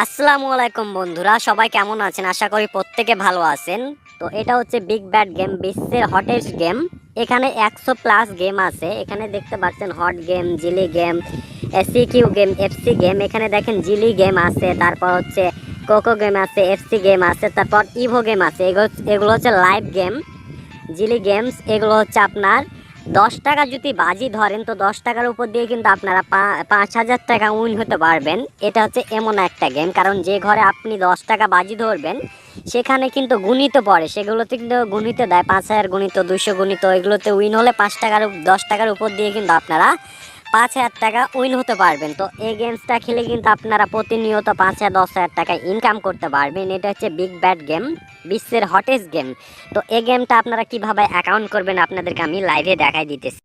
আসসালামু আলাইকুম বন্ধুরা, সবাই কেমন আছেন? আশা করি প্রত্যেকে ভালো আছেন। তো এটা হচ্ছে বিগ ব্যাট গেম বিশ্বের হটেস্ট গেম এখানে একশো প্লাস গেম আছে। এখানে দেখতে পাচ্ছেন hot game Jili game AC Q game FC game এখানে দেখেন জিলি গেম আছে, তারপর হচ্ছে কোকো গেম আছে এফসি গেম আছে, তারপর ইভো গেম আছে। এগুলো এগুলো হচ্ছে লাইভ গেম জিলি গেমস এগুলো হচ্ছে আপনার দশ টাকা যদি বাজি ধরেন, তো দশ টাকার উপর দিয়ে কিন্তু আপনারা পাঁচ হাজার টাকা উইন হতে পারবেন। এটা হচ্ছে এমন একটা গেম কারণ যে ঘরে আপনি দশ টাকা বাজি ধরবেন, সেখানে কিন্তু গুণিত পড়ে। সেগুলোতে কিন্তু গুণিত দেয়, পাঁচ হাজার গুণিত দুশো গুণিত, এগুলোতে উইন হলে পাঁচ টাকার দশ টাকার উপর দিয়ে কিন্তু আপনারা পাঁচ হাজার টাকা উইন হতে পারবেন। তো এই গেমসটা খেলে কিন্তু আপনারা প্রতিনিয়ত পাঁচ হাজার, দশ হাজার টাকা ইনকাম করতে পারবেন। এটা হচ্ছে বিগ ব্যাট গেম বিশ্বের হটেস্ট গেম তো এই গেমটা আপনারা কীভাবে অ্যাকাউন্ট করবেন আপনাদেরকে আমি লাইভে দেখাই দিতেছি।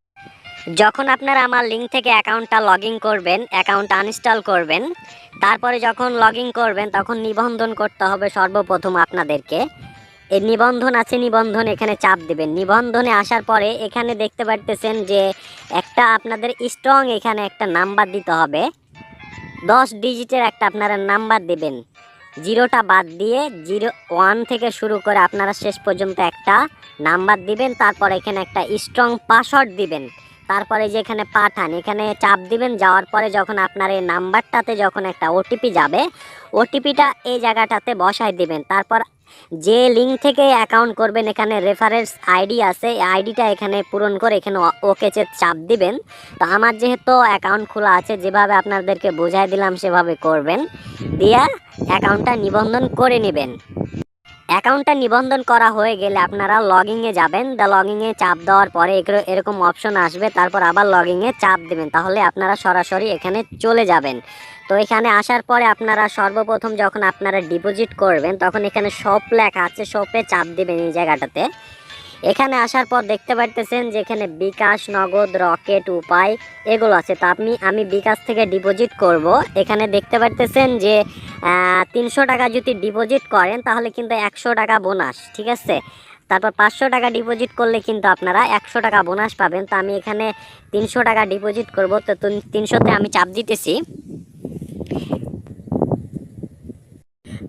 যখন আপনারা আমার লিঙ্ক থেকে অ্যাকাউন্টটা লগ করবেন অ্যাকাউন্ট আনইনস্টল করবেন, তারপরে যখন লগ করবেন, তখন নিবন্ধন করতে হবে সর্বপ্রথম আপনাদেরকে। এই নিবন্ধন আছে, নিবন্ধন এখানে চাপ দেবেন। নিবন্ধনে আসার পরে এখানে দেখতে পারতেছেন যে একটা আপনাদের স্ট্রং এখানে একটা নাম্বার দিতে হবে। দশ ডিজিটের একটা আপনারা নাম্বার দেবেন। জিরোটা বাদ দিয়ে জিরো ওয়ান থেকে শুরু করে আপনারা শেষ পর্যন্ত একটা নাম্বার দিবেন। তারপর এখানে একটা স্ট্রং পাসওয়ার্ড দিবেন। তারপরে যে এখানে পাঠান, এখানে চাপ দিবেন। যাওয়ার পরে যখন আপনার এই নাম্বারটাতে যখন একটা ওটিপি যাবে ওটিপিটা এই জায়গাটাতে বসায় দিবেন। তারপর যে লিঙ্ক থেকে অ্যাকাউন্ট করবেন, এখানে রেফারেন্স আইডি আছে। আইডিটা এখানে পূরণ করে এখানে ওকে চাপ দিবেন। তো আমার যেহেতু অ্যাকাউন্ট খোলা আছে, যেভাবে আপনাদেরকে বোঝাই দিলাম সেভাবে করবেন। দিয়া অ্যাকাউন্টটা নিবন্ধন করে নেবেন। অ্যাকাউন্টটা নিবন্ধন করা হয়ে গেলে আপনারা লগিংয়ে যাবেন দ্য লগিংয়ে চাপ দেওয়ার পরে এরকম অপশন আসবে, তারপর আবার লগিংয়ে চাপ দেবেন, তাহলে আপনারা সরাসরি এখানে চলে যাবেন। তো এখানে আসার পরে আপনারা সর্বপ্রথম যখন আপনারা ডিপোজিট করবেন, তখন এখানে শপ লেখা আছে শপে চাপ দেবেন এই জায়গাটাতে। এখানে আসার পর দেখতে পারতেছেন যে এখানে বিকাশ, নগদ, রকেট, উপায় এগুলো আছে। তা আপনি, আমি বিকাশ থেকে ডিপোজিট করব। এখানে দেখতে পারতেছেন যে তিনশো টাকা যদি ডিপোজিট করেন তাহলে কিন্তু একশো টাকা বোনাস, ঠিক আছে? তারপর পাঁচশো টাকা ডিপোজিট করলে কিন্তু আপনারা একশো টাকা বোনাস পাবেন। তো আমি এখানে তিনশো টাকা ডিপোজিট করব। তো তিনশোতে আমি চাপ দিতেছি।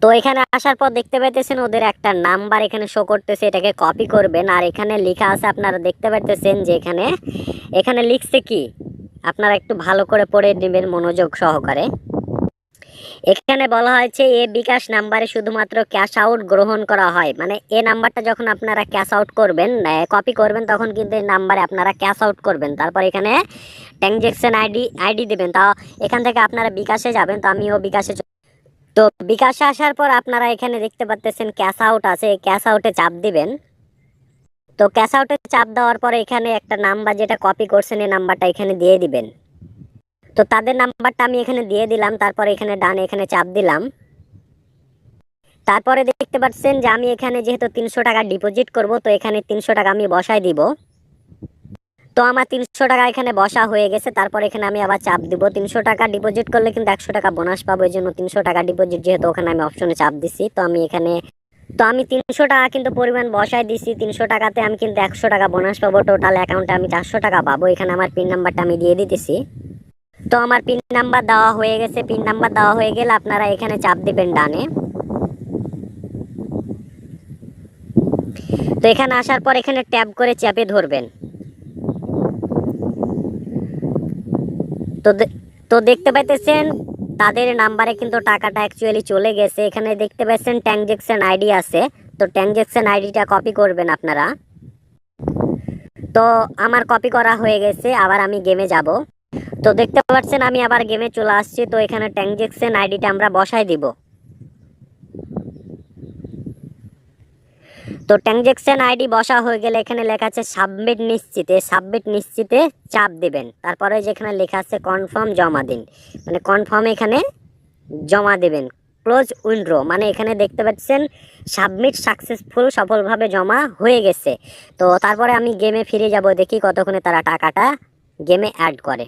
তো এখানে আসার পর দেখতে পাইতেছেন ওদের একটা নাম্বার এখানে শো করতেছে, এটাকে কপি করবেন। আর এখানে লেখা আছে, আপনারা দেখতে পাইতেছেন যে এখানে এখানে লিখছে কি? আপনারা একটু ভালো করে পড়ে নেবেন মনোযোগ সহকারে। এখানে বলা হয়েছে, এ বিকাশ নাম্বারে শুধুমাত্র ক্যাশ আউট গ্রহণ করা হয়। মানে এ নাম্বারটা যখন আপনারা ক্যাশ আউট করবেন কপি করবেন, তখন কিন্তু এই নাম্বারে আপনারা ক্যাশ আউট করবেন। তারপর এখানে ট্রানজেকশন আইডি আইডি দেবেন। তা এখান থেকে আপনারা বিকাশে যাবেন। তো আমিও বিকাশে তো বিকাশে আসার পর আপনারা এখানে দেখতে পাচ্তেছেন ক্যাশ আউট আছে ক্যাশ আউটে চাপ দিবেন। তো ক্যাশ আউটে চাপ দেওয়ার পরে এখানে একটা নাম্বার যেটা কপি করছেন, এই নাম্বারটা এখানে দিয়ে দিবেন। তো তাদের নাম্বারটা আমি এখানে দিয়ে দিলাম, তারপরে এখানে ডানে এখানে চাপ দিলাম। তারপরে দেখতে পাচ্ছেন যে আমি এখানে যেহেতু তিনশো টাকা ডিপোজিট করব, তো এখানে তিনশো টাকা আমি বসাই দিব। তো আমার তিনশো টাকা এখানে বসা হয়ে গেছে। তারপর এখানে আমি আবার চাপ দিব। তিনশো টাকা ডিপোজিট করলে কিন্তু একশো টাকা বোনাস পাবো। এই জন্য তিনশো টাকা ডিপোজিট যেহেতু ওখানে আমি অপশনে চাপ দিছি। তো আমি এখানে, তো আমি তিনশো টাকা কিন্তু পরিমাণ বসাই দিছি। তিনশো টাকাতে আমি কিন্তু একশো টাকা বোনাস পাবো। টোটাল অ্যাকাউন্টে আমি চারশো টাকা পাবো। এখানে আমার পিন নাম্বারটা আমি দিয়ে দিতেছি। তো আমার পিন নাম্বার দেওয়া হয়ে গেছে। পিন নাম্বার দেওয়া হয়ে গেলে আপনারা এখানে চাপ দেবেন ডানে। তো এখানে আসার পর এখানে ট্যাপ করে চাপে ধরবেন। তো তো দেখতে পাইতেছেন, তাদের নাম্বারে কিন্তু টাকাটা অ্যাকচুয়ালি চলে গেছে। এখানে দেখতে পাচ্ছেন ট্রানজেকশন আইডি আছে। তো ট্রানজেকশন আইডিটা কপি করবেন আপনারা। তো আমার কপি করা হয়ে গেছে, আবার আমি গেমে যাব। তো দেখতে পাচ্ছেন, আমি আবার গেমে চলে আসছি। তো এখানে ট্রানজেকশন আইডিটা আমরা বসাই দিব। তো ট্রানজেকশন আইডি বসা হয়ে গেলে এখানে লেখা আছে সাবমিট নিশ্চিতে। সাবমিট নিশ্চিতে চাপ দেবেন। তারপরে যেখানে লেখা আছে কনফার্ম জমা দিন। মানে কনফার্ম এখানে জমা দেবেন। ক্লোজ উইন্ড্রো মানে এখানে দেখতে পাচ্ছেন সাবমিট সাকসেসফুল সফলভাবে জমা হয়ে গেছে। তো তারপরে আমি গেমে ফিরে যাব, দেখি কতক্ষণে তারা টাকাটা গেমে অ্যাড করে।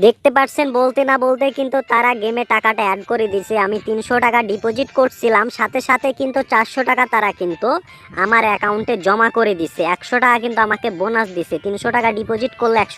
দেখতে পাচ্ছেন বলতে না বলতে কিন্তু তারা গেমে টাকাটা অ্যাড করে দিছে আমি তিনশো টাকা ডিপোজিট করছিলাম, সাথে সাথে কিন্তু চারশো টাকা তারা কিন্তু আমার অ্যাকাউন্টে জমা করে দিছে একশো টাকা কিন্তু আমাকে বোনাস দিছে তিনশো টাকা ডিপোজিট করলে একশো